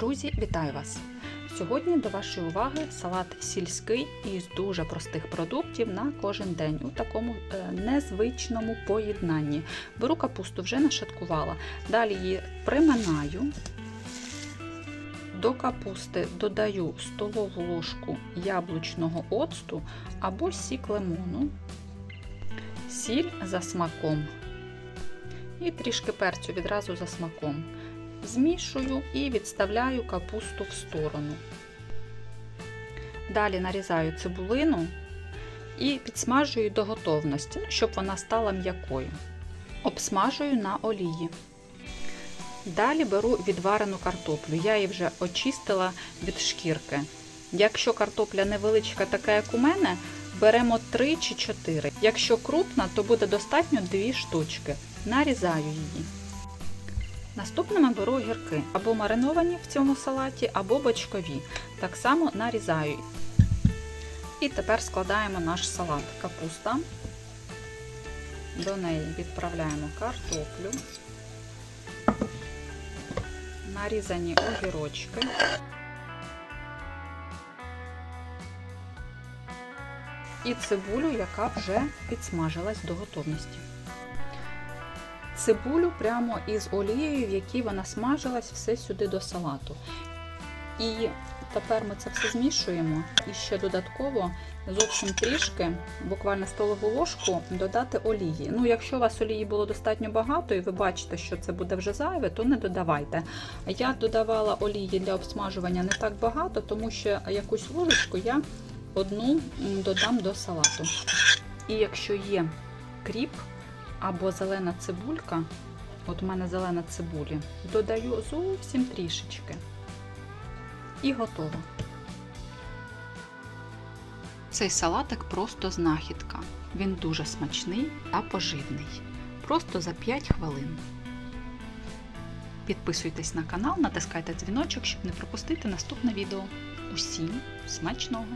Друзі, вітаю вас! Сьогодні до вашої уваги салат сільський із дуже простих продуктів на кожен день у такому е, незвичному поєднанні. Беру капусту, вже нашаткувала. Далі її приминаю. До капусти додаю столову ложку яблучного оцту або сік лимону, сіль за смаком і трішки перцю відразу за смаком. Змішую і відставляю капусту в сторону. Далі нарізаю цибулину і підсмажую до готовності, щоб вона стала м'якою. Обсмажую на олії. Далі беру відварену картоплю. Я її вже очистила від шкірки. Якщо картопля невеличка, така як у мене, беремо 3 чи 4. Якщо крупна, то буде достатньо 2 штучки. Нарізаю її. Наступними беру огірки або мариновані в цьому салаті, або бочкові. Так само нарізаю. І тепер складаємо наш салат. Капуста. До неї відправляємо картоплю, нарізані огірочки. І цибулю, яка вже підсмажилась до готовності цибулю прямо із олією, в якій вона смажилась, все сюди до салату. І тепер ми це все змішуємо. І ще додатково зовсім трішки, буквально столову ложку, додати олії. Ну, якщо у вас олії було достатньо багато, і ви бачите, що це буде вже зайве, то не додавайте. Я додавала олії для обсмажування не так багато, тому що якусь ложечку я одну додам до салату. І якщо є кріп, або зелена цибулька, от у мене зелена цибуля, додаю зовсім трішечки. І готово. Цей салатик просто знахідка. Він дуже смачний та поживний. Просто за 5 хвилин. Підписуйтесь на канал, натискайте дзвіночок, щоб не пропустити наступне відео. Усім смачного!